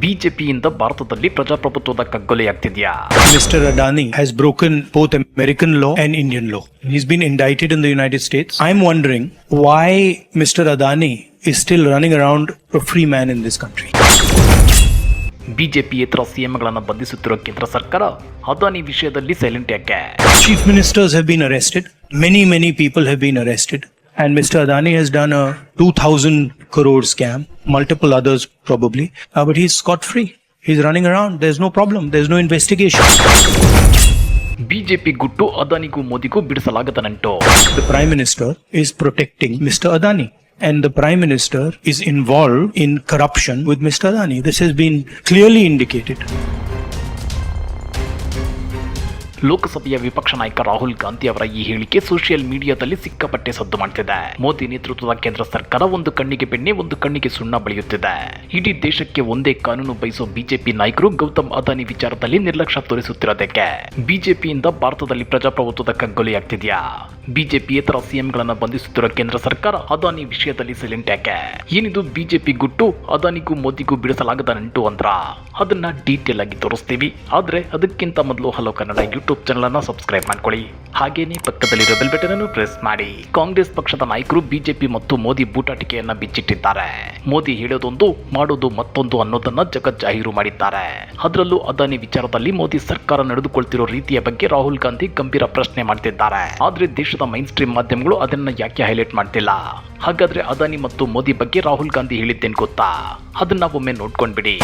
ಬಿಜೆಪಿಯಿಂದ ಭಾರತದಲ್ಲಿ ಪ್ರಜಾಪ್ರಭುತ್ವದ ಕಗ್ಗೊಲೆಯಾಗ್ತಿದ್ಯಾ Mr. Adani has broken both American law and Indian law. He's been indicted in the United States. I'm wondering why Mr. Adani is still running around a free man in this country. ಬಿಜೆಪಿಯೇತರ ಸಿಎಂಗಳನ್ನು ಬಂಧಿಸುತ್ತಿರುವ ಕೇಂದ್ರ ಸರ್ಕಾರ ಅದಾನಿ ವಿಷಯದಲ್ಲಿ silent ಯಾಕೆ chief ministers have been arrested many many people have been arrested and mister Adani has done a 2000 crore scam, multiple others probably, Uh, but he's scot free. He's running around. There's no problem. There's no investigation. BJP ಗುಟ್ಟು ಅದಾನಿಗೂ ಮೋದಿಗೂ ಬಿಡಿಸಲಾಗದ ನಂಟು The Prime Minister is protecting Mr. Adani. And the Prime Minister is involved in corruption with Mr. Adani. This has been clearly indicated. ಲೋಕಸಭೆಯ ವಿಪಕ್ಷ ನಾಯಕ ರಾಹುಲ್ ಗಾಂಧಿ ಅವರ ಈ ಹೇಳಿಕೆ social ಮೀಡಿಯಾದಲ್ಲಿ ಸಿಕ್ಕಾಪಟ್ಟೆ ಸದ್ದು ಮಾಡ್ತಿದೆ. ಮೋದಿ ನೇತೃತ್ವದ ಕೇಂದ್ರ ಸರ್ಕಾರ ಒಂದು ಕಣ್ಣಿಗೆ ಬೆಣ್ಣೆ, ಒಂದು ಕಣ್ಣಿಗೆ ಸುಣ್ಣ ಬಳಿಯುತ್ತಿದೆ. ಇಡೀ ದೇಶಕ್ಕೆ ಒಂದೇ ಕಾನೂನು ಬಯಸೋ ಬಿಜೆಪಿ ನಾಯಕರು ಗೌತಮ್ ಅದಾನಿ ವಿಚಾರದಲ್ಲಿ ನಿರ್ಲಕ್ಷ್ಯ ತೋರಿಸುತ್ತಿರೋದಕ್ಕೆ. ಬಿಜೆಪಿಯಿಂದ ಭಾರತದಲ್ಲಿ ಪ್ರಜಾಪ್ರಭುತ್ವದ ಬಿಜೆಪಿ ಬಿಜೆಪಿಯೇತರ ಸಿಎಂಗಳನ್ನ ಬಂಧಿಸುತ್ತಿರುವ ಕೇಂದ್ರ ಸರ್ಕಾರ ಅದಾನಿ ವಿಷಯದಲ್ಲಿ ಸೈಲೆಂಟ್ ಯಾಕೆ? ಏನಿದು ಬಿಜೆಪಿ ಗುಟ್ಟು, ಅದಾನಿಗೂ ಮೋದಿಗೂ ಬಿಡಿಸಲಾಗದ ನಂಟು ಅಂದ್ರ? ಅದನ್ನ ಡೀಟೇಲ್ ಆಗಿ ತೋರಿಸ್ತೀವಿ. ಆದ್ರೆ ಅದಕ್ಕಿಂತ ಮೊದಲು ಹಲೋ ಕನ್ನಡ ಯೂಟ್ಯೂಬ್ ಚಾನಲ್ ಚಾನಲನ್ನು ಸಬ್ಸ್ಕ್ರೈಬ್ ಮಾಡ್ಕೊಳ್ಳಿ. ಹಾಗೆಯೇ ಪಕ್ಕದಲ್ಲಿರೋ ಬೆಲ್ ಬಟನ್ ಅನ್ನು ಪ್ರೆಸ್ ಮಾಡಿ. ಕಾಂಗ್ರೆಸ್ ಪಕ್ಷದ ನಾಯಕರು ಬಿಜೆಪಿ ಮತ್ತು ಮೋದಿ ಬೂಟಾಟಿಕೆಯನ್ನ ಬಿಚ್ಚಿಟ್ಟಿದ್ದಾರೆ. ಮೋದಿ ಹೇಳೋದೊಂದು, ಮಾಡೋದು ಮತ್ತೊಂದು ಅನ್ನೋದನ್ನ ಜಗತ್ ಜಾಹೀರು ಮಾಡಿದ್ದಾರೆ. ಅದರಲ್ಲೂ ಅದಾನಿ ವಿಚಾರದಲ್ಲಿ ಮೋದಿ ಸರ್ಕಾರ ನಡೆದುಕೊಳ್ತಿರೋ ರೀತಿಯ ಬಗ್ಗೆ ರಾಹುಲ್ ಗಾಂಧಿ ಗಂಭೀರ ಪ್ರಶ್ನೆ ಮಾಡ್ತಿದ್ದಾರೆ. ಆದ್ರೆ ದೇಶದ ಮೈನ್ ಸ್ಟ್ರೀಮ್ ಮಾಧ್ಯಮಗಳು ಅದನ್ನ ಯಾಕೆ ಹೈಲೈಟ್ ಮಾಡ್ತಿಲ್ಲ? ಹಾಗಾದ್ರೆ ಅದಾನಿ ಮತ್ತು ಮೋದಿ ಬಗ್ಗೆ ರಾಹುಲ್ ಗಾಂಧಿ ಹೇಳಿದ್ದೇನ್ ಗೊತ್ತಾ? ಅದನ್ನ ಒಮ್ಮೆ ನೋಡ್ಕೊಂಡ್ಬಿಡಿ.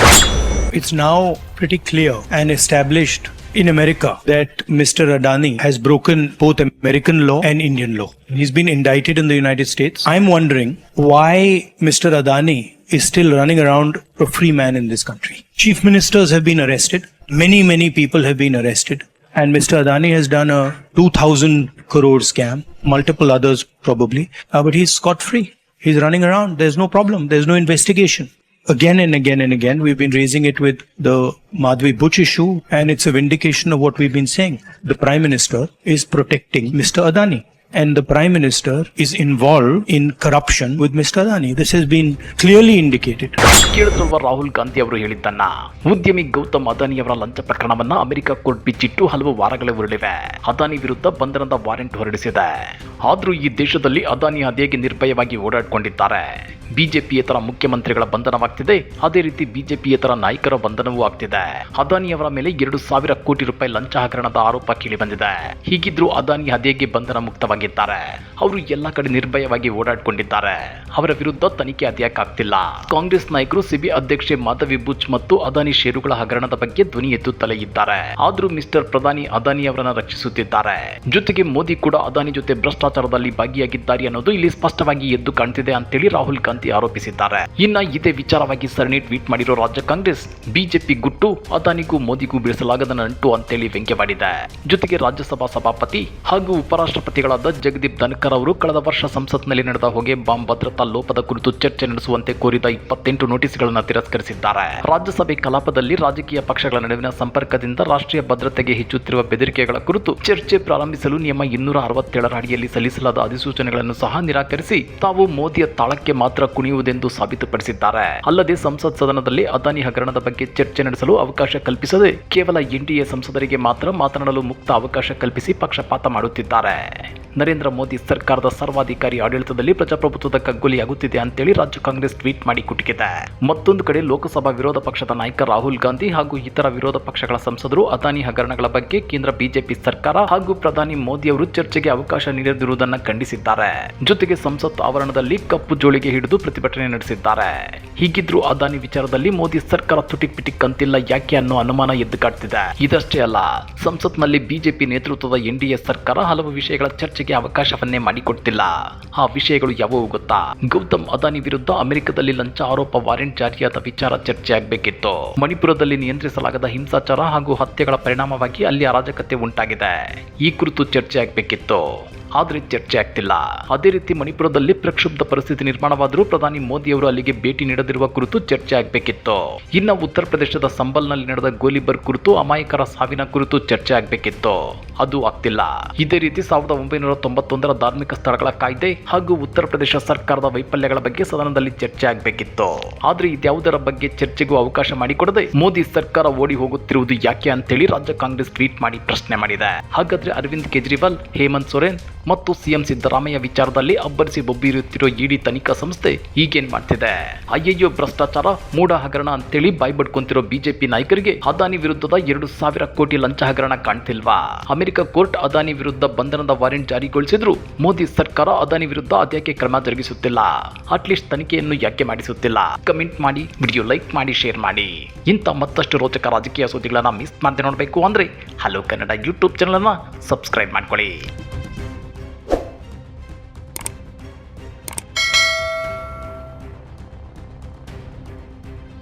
It's now pretty clear and established in America that Mr. Adani has broken both American law and Indian law. He's been indicted in the United States. I'm wondering why Mr. Adani is still running around a free man in this country. Chief ministers have been arrested. Many, many people have been arrested. And Mr. Adani has done a 2000 crore scam, multiple others probably, Uh, but he's scot free. He's running around. There's no problem. There's no investigation again and again and again we've been raising it with the Madhvi Butch issue and it's a vindication of what we've been saying. The Prime Minister is protecting Mr. Adani and the Prime Minister is involved in corruption with Mr. Adani. This has been clearly indicated. ಕೇಳುತ್ತಿರುವ ರಾಹುಲ್ ಗಾಂಧಿ ಅವರು ಹೇಳಿದ್ದನ್ನ, ಉದ್ಯಮಿ ಗೌತಮ್ ಅದಾನಿ ಅವರ ಲಂಚ ಪ್ರಕರಣವನ್ನ America court ಬಿಚ್ಚಿಟ್ಟು ಹಲವು ವಾರಗಳೇ ಉರುಳಿವೆ ಅದಾನಿ ವಿರುದ್ಧ ಬಂಧನದ warrant ಹೊರಡಿಸಿದೆ ಆದ್ರೂ ಈ ದೇಶದಲ್ಲಿ ಅದಾನಿ ಅದೇಗೆ ನಿರ್ಭಯವಾಗಿ ಓಡಾಡಿಕೊಂಡಿದ್ದಾರೆ ಬಿಜೆಪಿಯೇತರ ಮುಖ್ಯಮಂತ್ರಿಗಳ ಬಂಧನವಾಗ್ತಿದೆ ಅದೇ ರೀತಿ ಬಿಜೆಪಿಯೇತರ ನಾಯಕರ ಬಂಧನವೂ ಆಗ್ತಿದೆ ಅದಾನಿ ಅವರ ಮೇಲೆ ಎರಡು ಸಾವಿರ ಕೋಟಿ ರೂಪಾಯಿ ಲಂಚ ಹಗರಣದ ಆರೋಪ ಕೇಳಿ ಬಂದಿದೆ ಹೀಗಿದ್ರೂ ಅದಾನಿ ಅದೇಗೆ ಬಂಧನ ಮುಕ್ತವಾಗಿದ್ದಾರೆ ಅವರು ಎಲ್ಲ ಕಡೆ ನಿರ್ಭಯವಾಗಿ ಓಡಾಡಿಕೊಂಡಿದ್ದಾರೆ. ಅವರ ವಿರುದ್ಧ ತನಿಖೆ ಅತಿಯಾಕಾಗ್ತಿಲ್ಲ ಕಾಂಗ್ರೆಸ್ ನಾಯಕರು ಸಿಬಿ ಅಧ್ಯಕ್ಷೆ ಮಾಧವಿ ಬುಚ್ ಮತ್ತು ಅದಾನಿ ಷೇರುಗಳ ಹಗರಣದ ಬಗ್ಗೆ ಧ್ವನಿ ಎತ್ತುತ್ತಲೇ ಇದ್ದಾರೆ ಆದ್ರೂ ಮಿಸ್ಟರ್ ಪ್ರಧಾನಿ ಅದಾನಿ ಅವರನ್ನ ರಕ್ಷಿಸುತ್ತಿದ್ದಾರೆ. ಜೊತೆಗೆ ಮೋದಿ ಕೂಡ ಅದಾನಿ ಜೊತೆ ಭ್ರಷ್ಟಾಚಾರದಲ್ಲಿ ಭಾಗಿಯಾಗಿದ್ದಾರೆ ಅನ್ನೋದು ಇಲ್ಲಿ ಸ್ಪಷ್ಟವಾಗಿ ಎದ್ದು ಕಾಣ್ತಿದೆ ಅಂತೇಳಿ ರಾಹುಲ್ ಗಾಂಧಿ ಆರೋಪಿಸಿದ್ದಾರೆ. ಇನ್ನ ಇದೇ ವಿಚಾರವಾಗಿ ಸರಣಿ ಟ್ವೀಟ್ ಮಾಡಿರೋ ರಾಜ್ಯ ಕಾಂಗ್ರೆಸ್, ಬಿಜೆಪಿ ಗುಟ್ಟು, ಅದಾನಿಗೂ ಮೋದಿಗೂ ಬಿಡಿಸಲಾಗದ ನಂಟು ಅಂತೇಳಿ ವ್ಯಂಗ್ಯವಾಡಿದೆ. ಜೊತೆಗೆ ರಾಜ್ಯಸಭಾ ಸಭಾಪತಿ ಹಾಗೂ ಉಪರಾಷ್ಟ್ರಪತಿಗಳಾದ ಜಗದೀಪ್ ಧನ್ಕರ್ ಅವರು ಕಳೆದ ವರ್ಷ ಸಂಸತ್ನಲ್ಲಿ ನಡೆದ ಹೊಗೆ ಬಾಂಬ್ ಭದ್ರತಾ ಲೋಪದ ಕುರಿತು ಚರ್ಚೆ ನಡೆಸುವಂತೆ ಕೋರಿದ ಇಪ್ಪತ್ತೆಂಟು ನೋಟಿಸ್ಗಳನ್ನು ತಿರಸ್ಕರಿಸಿದ್ದಾರೆ. ರಾಜ್ಯಸಭೆ ಕಲಾಪದಲ್ಲಿ ರಾಜಕೀಯ ಪಕ್ಷಗಳ ನಡುವಿನ ಸಂಪರ್ಕದಿಂದ ರಾಷ್ಟ್ರೀಯ ಭದ್ರತೆಗೆ ಹೆಚ್ಚುತ್ತಿರುವ ಬೆದರಿಕೆಗಳ ಕುರಿತು ಚರ್ಚೆ ಪ್ರಾರಂಭಿಸಲು ನಿಯಮ ಇನ್ನೂರ ಅರವತ್ತೇಳರ ಅಡಿಯಲ್ಲಿ ಸಲ್ಲಿಸಲಾದ ಅಧಿಸೂಚನೆಗಳನ್ನು ಸಹ ನಿರಾಕರಿಸಿ ತಾವು ಮೋದಿಯ ತಾಳಕ್ಕೆ ಮಾತ್ರ ಕುಣಿಯುವುದೆಂದು ಸಾಬೀತುಪಡಿಸಿದ್ದಾರೆ. ಅಲ್ಲದೆ ಸಂಸತ್ ಸದನದಲ್ಲಿ ಅದಾನಿ ಹಗರಣದ ಬಗ್ಗೆ ಚರ್ಚೆ ನಡೆಸಲು ಅವಕಾಶ ಕಲ್ಪಿಸದೆ ಕೇವಲ ಎನ್ಡಿಎ ಸಂಸದರಿಗೆ ಮಾತ್ರ ಮಾತನಾಡಲು ಮುಕ್ತ ಅವಕಾಶ ಕಲ್ಪಿಸಿ ಪಕ್ಷಪಾತ ಮಾಡುತ್ತಿದ್ದಾರೆ. ನರೇಂದ್ರ ಮೋದಿ ಸರ್ಕಾರದ ಸರ್ವಾಧಿಕಾರಿ ಆಡಳಿತದಲ್ಲಿ ಪ್ರಜಾಪ್ರಭುತ್ವದ ಕಗ್ಗೊಲಿಯಾಗುತ್ತಿದೆ ಅಂತೇಳಿ ರಾಜ್ಯ ಕಾಂಗ್ರೆಸ್ ಟ್ವೀಟ್ ಮಾಡಿ ಕುಟುಕಿದೆ. ಮತ್ತೊಂದು ಕಡೆ ಲೋಕಸಭಾ ವಿರೋಧ ಪಕ್ಷದ ನಾಯಕ ರಾಹುಲ್ ಗಾಂಧಿ ಹಾಗೂ ಇತರ ವಿರೋಧ ಪಕ್ಷಗಳ ಸಂಸದರು ಅದಾನಿ ಹಗರಣಗಳ ಬಗ್ಗೆ ಕೇಂದ್ರ ಬಿಜೆಪಿ ಸರ್ಕಾರ ಹಾಗೂ ಪ್ರಧಾನಿ ಮೋದಿ ಅವರು ಚರ್ಚೆಗೆ ಅವಕಾಶ ನೀಡದಿರುವುದನ್ನು ಖಂಡಿಸಿದ್ದಾರೆ. ಜೊತೆಗೆ ಸಂಸತ್ ಆವರಣದಲ್ಲಿ ಕಪ್ಪು ಜೋಳಿಗೆ ಹಿಡಿದು ಪ್ರತಿಭಟನೆ ನಡೆಸಿದ್ದಾರೆ. ಹೀಗಿದ್ರೂ ಅದಾನಿ ವಿಚಾರದಲ್ಲಿ ಮೋದಿ ಸರ್ಕಾರ ತುಟಿಕ್ ಪಿಟಿಕ್ ಅಂತಿಲ್ಲ ಯಾಕೆ ಅನ್ನೋ ಅನುಮಾನ ಎದ್ದು ಕಾಡ್ತಿದೆ ಇದಷ್ಟೇ ಅಲ್ಲ, ಸಂಸತ್ನಲ್ಲಿ ಬಿಜೆಪಿ ನೇತೃತ್ವದ ಎನ್ಡಿಎ ಸರ್ಕಾರ ಹಲವು ವಿಷಯಗಳ ಚರ್ಚೆಗೆ ಅವಕಾಶವನ್ನೇ ಮಾಡಿಕೊಡ್ತಿಲ್ಲ ಆ ವಿಷಯಗಳು ಯಾವುವು ಗೊತ್ತಾ? ಗೌತಮ್ ಅದಾನಿ ವಿರುದ್ಧ ಅಮೆರಿಕದಲ್ಲಿ ಲಂಚ ಆರೋಪ ವಾರೆಂಟ್ ಜಾರಿಯಾದ ವಿಚಾರ ಚರ್ಚೆ ಆಗಬೇಕಿತ್ತು. ಮಣಿಪುರದಲ್ಲಿ ನಿಯಂತ್ರಿಸಲಾಗದ ಹಿಂಸಾಚಾರ ಹಾಗೂ ಹತ್ಯೆಗಳ ಪರಿಣಾಮವಾಗಿ ಅಲ್ಲಿ ಅರಾಜಕತೆ ಉಂಟಾಗಿದೆ. ಈ ಕುರಿತು ಚರ್ಚೆ ಆಗಬೇಕಿತ್ತು. ಆದ್ರೆ ಚರ್ಚೆ ಆಗ್ತಿಲ್ಲ. ಅದೇ ರೀತಿ ಮಣಿಪುರದಲ್ಲಿ ಪ್ರಕ್ಷುಬ್ಧ ಪರಿಸ್ಥಿತಿ ನಿರ್ಮಾಣವಾದರೂ ಪ್ರಧಾನಿ ಮೋದಿ ಅವರು ಅಲ್ಲಿಗೆ ಭೇಟಿ ನೀಡದಿರುವ ಕುರಿತು ಚರ್ಚೆ ಆಗಬೇಕಿತ್ತು. ಇನ್ನು ಉತ್ತರ ಪ್ರದೇಶದ ಸಂಬಲ್ನಲ್ಲಿ ನಡೆದ ಗೋಲಿಬರ್ ಕುರಿತು ಅಮಾಯಕರ ಸಾವಿನ ಕುರಿತು ಚರ್ಚೆ ಆಗಬೇಕಿತ್ತು. ಅದು ಆಗ್ತಿಲ್ಲ. ಇದೇ ರೀತಿ ಸಾವಿರದ ಒಂಬೈನೂರ ತೊಂಬತ್ತೊಂದರ ಧಾರ್ಮಿಕ ಸ್ಥಳಗಳ ಕಾಯ್ದೆ ಹಾಗೂ ಉತ್ತರ ಪ್ರದೇಶ ಸರ್ಕಾರದ ವೈಫಲ್ಯಗಳ ಬಗ್ಗೆ ಸದನದಲ್ಲಿ ಚರ್ಚೆ ಆಗಬೇಕಿತ್ತು. ಆದ್ರೆ ಇದ್ಯಾವುದರ ಬಗ್ಗೆ ಚರ್ಚೆಗೂ ಅವಕಾಶ ಮಾಡಿಕೊಡದೆ ಮೋದಿ ಸರ್ಕಾರ ಓಡಿ ಹೋಗುತ್ತಿರುವುದು ಯಾಕೆ ಅಂತೇಳಿ ರಾಜ್ಯ ಕಾಂಗ್ರೆಸ್ ಟ್ವೀಟ್ ಮಾಡಿ ಪ್ರಶ್ನೆ ಮಾಡಿದೆ. ಹಾಗಾದ್ರೆ ಅರವಿಂದ್ ಕೇಜ್ರಿವಾಲ್, ಹೇಮಂತ್ ಸೊರೇನ್ ಮತ್ತು ಸಿಎಂ ಸಿದ್ದರಾಮಯ್ಯ ವಿಚಾರದಲ್ಲಿ ಅಬ್ಬರಿಸಿ ಬೊಬ್ಬಿರುತ್ತಿರೋ ಇಡಿ ತನಿಖಾ ಸಂಸ್ಥೆ ಈಗೇನ್ ಮಾಡ್ತಿದೆ? ಅಯ್ಯಯ್ಯೋ ಭ್ರಷ್ಟಾಚಾರ, ಮೂಢ ಹಗರಣ ಅಂತೇಳಿ ಬಾಯ್ಬಡ್ಕೊಂತಿರೋ ಬಿಜೆಪಿ ನಾಯಕರಿಗೆ ಅದಾನಿ ವಿರುದ್ಧದ ಎರಡು ಸಾವಿರ ಕೋಟಿ ಲಂಚ ಹಗರಣ ಕಾಣ್ತಿಲ್ವಾ? ಅಮೆರಿಕ ಕೋರ್ಟ್ ಅದಾನಿ ವಿರುದ್ಧ ಬಂಧನದ ವಾರೆಂಟ್ ಜಾರಿಗೊಳಿಸಿದ್ರು ಮೋದಿ ಸರ್ಕಾರ ಅದಾನಿ ವಿರುದ್ಧ ಅದ್ಯಾಕೆ ಕ್ರಮ ಜರುಗಿಸುತ್ತಿಲ್ಲ? ಅಟ್ಲೀಸ್ಟ್ ತನಿಖೆಯನ್ನು ಯಾಕೆ ಮಾಡಿಸುತ್ತಿಲ್ಲ? ಕಮೆಂಟ್ ಮಾಡಿ, ವಿಡಿಯೋ ಲೈಕ್ ಮಾಡಿ, ಶೇರ್ ಮಾಡಿ. ಇಂಥ ಮತ್ತಷ್ಟು ರೋಚಕ ರಾಜಕೀಯ ಸುದ್ದಿಗಳನ್ನ ಮಿಸ್ ಮಾಡದೆ ನೋಡಬೇಕು ಅಂದ್ರೆ ಹಲೋ ಕನ್ನಡ ಯೂಟ್ಯೂಬ್ ಚಾನಲನ್ನು ಸಬ್ಸ್ಕ್ರೈಬ್ ಮಾಡ್ಕೊಳ್ಳಿ.